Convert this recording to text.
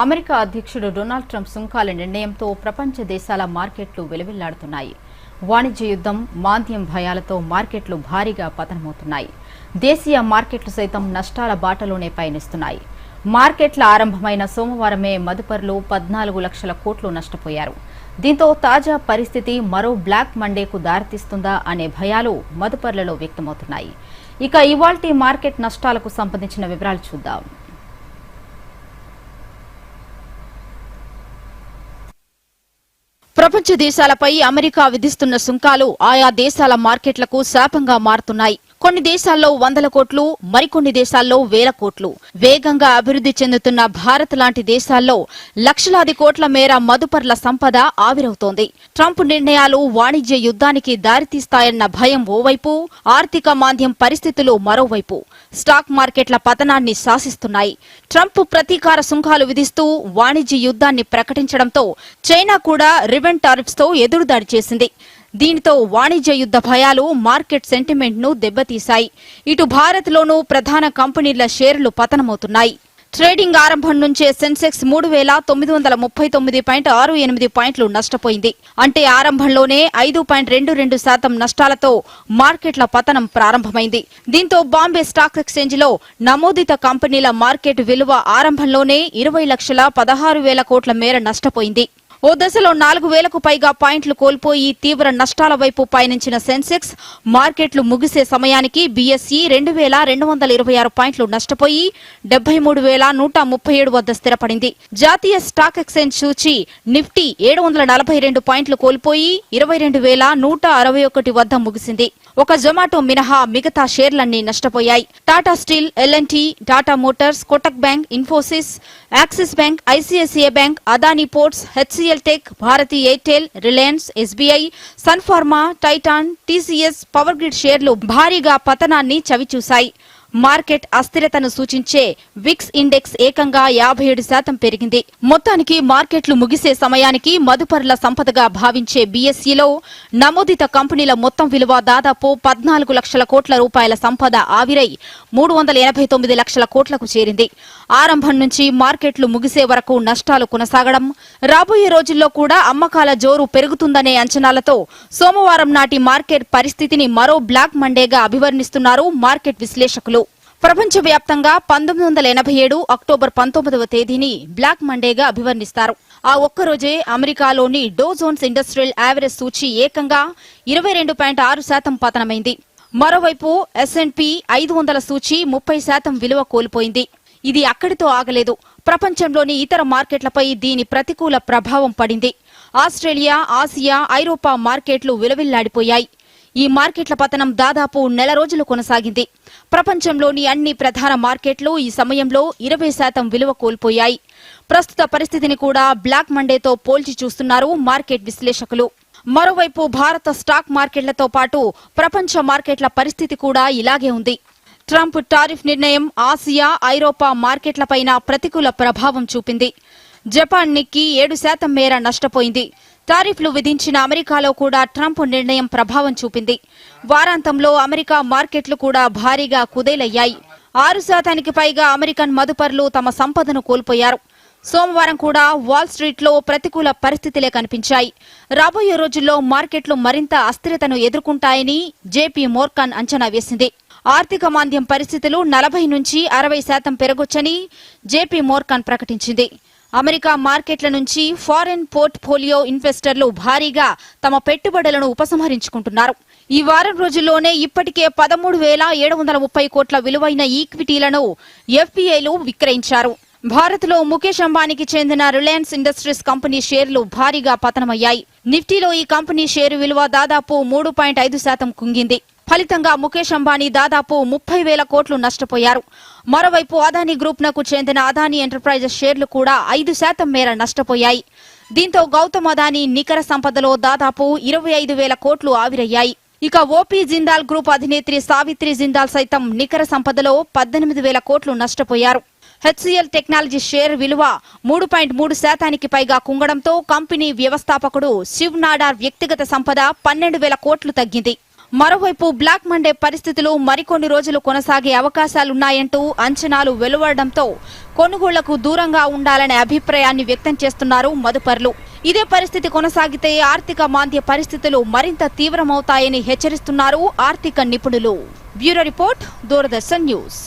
America అధ్యక్షుడు Donald Trump సుంకాల నిర్ణయంతో ప్రపంచ దేశాల మార్కెట్లు వెలువెల్లాడుతున్నాయి. వాణిజ్య యుద్ధం మాంద్యం భయాలతో మార్కెట్లు భారీగా పతనమవుతున్నాయి. దేశీయ మార్కెట్లు సైతం నష్టాల బాటలోనే పయనిస్తున్నాయి. మార్కెట్ల ఆరంభమైన సోమవారమే మదుపర్లు పద్నాలుగు లక్షల కోట్లు నష్టపోయారు. దీంతో తాజా పరిస్థితి మరో బ్లాక్ మండేకు దారితీస్తుందా అనే భయాలు మదుపర్లలో వ్యక్తమవుతున్నాయి. ఇక ఇవాల్టి మార్కెట్ నష్టాలకు సంబంధించిన వివరాలు చూద్దాం. ప్రపంచ దేశాలపై అమెరికా విధిస్తున్న సుంకాలు ఆయా దేశాల మార్కెట్లకు శాపంగా మారుతున్నాయి. కొన్ని దేశాల్లో వందల కోట్లు మరికొన్ని దేశాల్లో వేల కోట్లు. వేగంగా అభివృద్ధి చెందుతున్న భారత్ లాంటి దేశాల్లో లక్షలాది కోట్ల మేర మదుపర్ల సంపద ఆవిరవుతోంది. ట్రంప్ నిర్ణయాలు వాణిజ్య యుద్ధానికి దారితీస్తాయన్న భయం ఓవైపు ఆర్థిక మాంద్యం పరిస్థితులు మరోవైపు. స్టాక్ మార్కెట్ల పతనాన్ని శాసిస్తున్నాయి. ట్రంప్ ప్రతీకార సుంకాలు విధిస్తూ వాణిజ్య యుద్ధాన్ని ప్రకటించడంతో చైనా కూడా రివెన్ టారిఫ్స్తో ఎదురుదాడి చేసింది. దీనితో వాణిజ్య యుద్ధ భయాలు మార్కెట్ సెంటిమెంట్ను దెబ్బతీశాయి. ఇటు భారత్లోనూ ప్రధాన కంపెనీల షేర్లు పతనమవుతున్నాయి. ట్రేడింగ్ ఆరంభం నుంచే సెన్సెక్స్ మూడు వేల తొమ్మిది వందల ముప్పై తొమ్మిది పాయింట్ ఆరు ఎనిమిది పాయింట్లు నష్టపోయింది. అంటే ఆరంభంలోనే ఐదు పాయింట్ రెండు రెండు శాతం నష్టాలతో మార్కెట్ల పతనం ప్రారంభమైంది. దీంతో బాంబే స్టాక్ ఎక్స్చేంజ్లో నమోదిత కంపెనీల మార్కెట్ విలువ ఆరంభంలోనే ఇరవై లక్షల పదహారు వేల కోట్ల మేర నష్టపోయింది. ఓ దశలో నాలుగు వేలకు పైగా పాయింట్లు కోల్పోయి తీవ్ర నష్టాల వైపు పయనించిన సెన్సెక్స్ మార్కెట్లు ముగిసే సమయానికి బీఎస్ఈ రెండు వేల రెండు వందల ఇరవై ఆరు పాయింట్లు నష్టపోయి డెబ్బై మూడు వేల నూట ముప్పై ఏడు వద్ద స్థిరపడింది. జాతీయ స్టాక్ ఎక్స్చేంజ్ సూచి నిఫ్టీ ఏడు వందల నలభై రెండు పాయింట్లు కోల్పోయి ఇరవై రెండు వేల నూట అరవై ఒకటి వద్ద ముగిసింది. ఒక జొమాటో మినహా మిగతా షేర్లన్నీ నష్టపోయాయి. Tata Steel L and T Tata Motors Kotak Bank Infosys Axis Bank ICICI Bank Adani Ports HCL Tech Bharti Airtel Reliance SBI Sun Pharma Titan TCS Power Grid షేర్లు భారీగా పతనాన్ని చవిచూశాయి. మార్కెట్ అస్థిరతను సూచించే విక్స్ ఇండెక్స్ ఏకంగా యాభై ఏడు శాతం పెరిగింది. మొత్తానికి మార్కెట్లు ముగిసే సమయానికి మదుపరుల సంపదగా భావించే బీఎస్ఈలో నమోదిత కంపెనీల మొత్తం విలువ దాదాపు పద్నాలుగు లక్షల కోట్ల రూపాయల సంపద ఆవిరై మూడు వందల ఎనభై తొమ్మిది లక్షల కోట్లకు చేరింది. ఆరంభం నుంచి మార్కెట్లు ముగిసే వరకు నష్టాలు కొనసాగడం రాబోయే రోజుల్లో కూడా అమ్మకాల జోరు పెరుగుతుందనే అంచనాలతో సోమవారం నాటి మార్కెట్ పరిస్థితిని మరో బ్లాక్ మండేగా అభివర్ణిస్తున్నారు మార్కెట్ విశ్లేషకులు. ప్రపంచవ్యాప్తంగా పంతొమ్మిది వందల ఎనభై ఏడు అక్టోబర్ పంతొమ్మిదవ తేదీని బ్లాక్ మండేగా అభివర్ణిస్తారు. ఆ ఒక్కరోజే అమెరికాలోని డోజోన్స్ ఇండస్ట్రియల్ యావరేజ్ సూచి ఏకంగా ఇరవై రెండు పాయింట్ ఆరు శాతం పతనమైంది. మరోవైపు ఎస్ఎన్పి ఐదు వందల సూచి ముప్పై శాతం విలువ కోల్పోయింది. ఇది అక్కడితో ఆగలేదు. ప్రపంచంలోని ఇతర మార్కెట్లపై దీని ప్రతికూల ప్రభావం పడింది. ఆస్ట్రేలియా ఆసియా ఐరోపా మార్కెట్లు విలవిల్లాడిపోయాయి. ఈ మార్కెట్ల పతనం దాదాపు నెల రోజులు కొనసాగింది. ప్రపంచంలోని అన్ని ప్రధాన మార్కెట్లు ఈ సమయంలో ఇరవై శాతం విలువ కోల్పోయాయి. ప్రస్తుత పరిస్థితిని కూడా బ్లాక్ మండేతో పోల్చి చూస్తున్నారు మార్కెట్ విశ్లేషకులు. మరోవైపు భారత స్టాక్ మార్కెట్లతో పాటు ప్రపంచ మార్కెట్ల పరిస్థితి కూడా ఇలాగే ఉంది. ట్రంప్ టారిఫ్ నిర్ణయం ఆసియా ఐరోపా మార్కెట్లపైన ప్రతికూల ప్రభావం చూపింది. జపాన్ నిక్కి ఏడు శాతం మేర నష్టపోయింది. టారిఫ్లు విధించిన అమెరికాలో కూడా ట్రంప్ నిర్ణయం ప్రభావం చూపింది. వారాంతంలో అమెరికా మార్కెట్లు కూడా భారీగా కుదేలయ్యాయి. ఆరు శాతానికి పైగా అమెరికన్ మదుపర్లు తమ సంపదను కోల్పోయారు. సోమవారం కూడా వాల్ స్ట్రీట్లో ప్రతికూల పరిస్థితులే కనిపించాయి. రాబోయే రోజుల్లో మార్కెట్లు మరింత అస్థిరతను ఎదుర్కొంటాయని జేపీ మోర్కన్ అంచనా వేసింది. ఆర్థిక మాంద్యం పరిస్థితులు నలభై నుంచి అరవై శాతం పెరగొచ్చని జేపీ మోర్కన్ ప్రకటించింది. అమెరికా మార్కెట్ల నుంచి ఫారెన్ పోర్ట్ఫోలియో ఇన్వెస్టర్లు భారీగా తమ పెట్టుబడులను ఉపసంహరించుకుంటున్నారు. ఈ వారం రోజుల్లోనే ఇప్పటికే పదమూడు వేల ఏడు వందల ముప్పై కోట్ల విలువైన ఈక్విటీలను ఎఫ్పీఐలు విక్రయించారు. భారత్లో ముఖేష్ అంబానీకి చెందిన రిలయన్స్ ఇండస్ట్రీస్ కంపెనీ షేర్లు భారీగా పతనమయ్యాయి. నిఫ్టీలో ఈ కంపెనీ షేరు విలువ దాదాపు మూడు పాయింట్ ఐదు శాతం కుంగింది. ఫలితంగా ముఖేష్ అంబానీ దాదాపు ముప్పై వేల కోట్లు నష్టపోయారు. మరోవైపు అదానీ గ్రూప్ నకు చెందిన అదానీ ఎంటర్ప్రైజెస్ షేర్లు కూడా ఐదు శాతం మేర నష్టపోయాయి. దీంతో గౌతమ్ అదానీ నికర సంపదలో దాదాపు ఇరవై ఐదు వేల కోట్లు ఆవిరయ్యాయి. ఇక ఓపీ జిందాల్ గ్రూప్ అధినేత్రి సావిత్రి జిందాల్ సైతం నికర సంపదలో పద్దెనిమిది వేల కోట్లు నష్టపోయారు. హెచ్సిఎల్ టెక్నాలజీ షేర్ విలువ మూడు పాయింట్ మూడు శాతానికి పైగా కుంగడంతో కంపెనీ వ్యవస్థాపకుడు శివ్ నాడార్ వ్యక్తిగత సంపద పన్నెండు వేల కోట్లు తగ్గింది. మరోవైపు బ్లాక్ మండే పరిస్థితులు మరికొన్ని రోజులు కొనసాగే అవకాశాలున్నాయంటూ అంచనాలు వెలువడడంతో కొనుగోళ్ళకు దూరంగా ఉండాలనే అభిప్రాయాన్ని వ్యక్తం చేస్తున్నారు మదుపర్లు. ఇదే పరిస్థితి కొనసాగితే ఆర్థిక మాంద్య పరిస్థితులు మరింత తీవ్రమవుతాయని హెచ్చరిస్తున్నారు ఆర్థిక నిపుణులు. Bureau report Doordarshan news.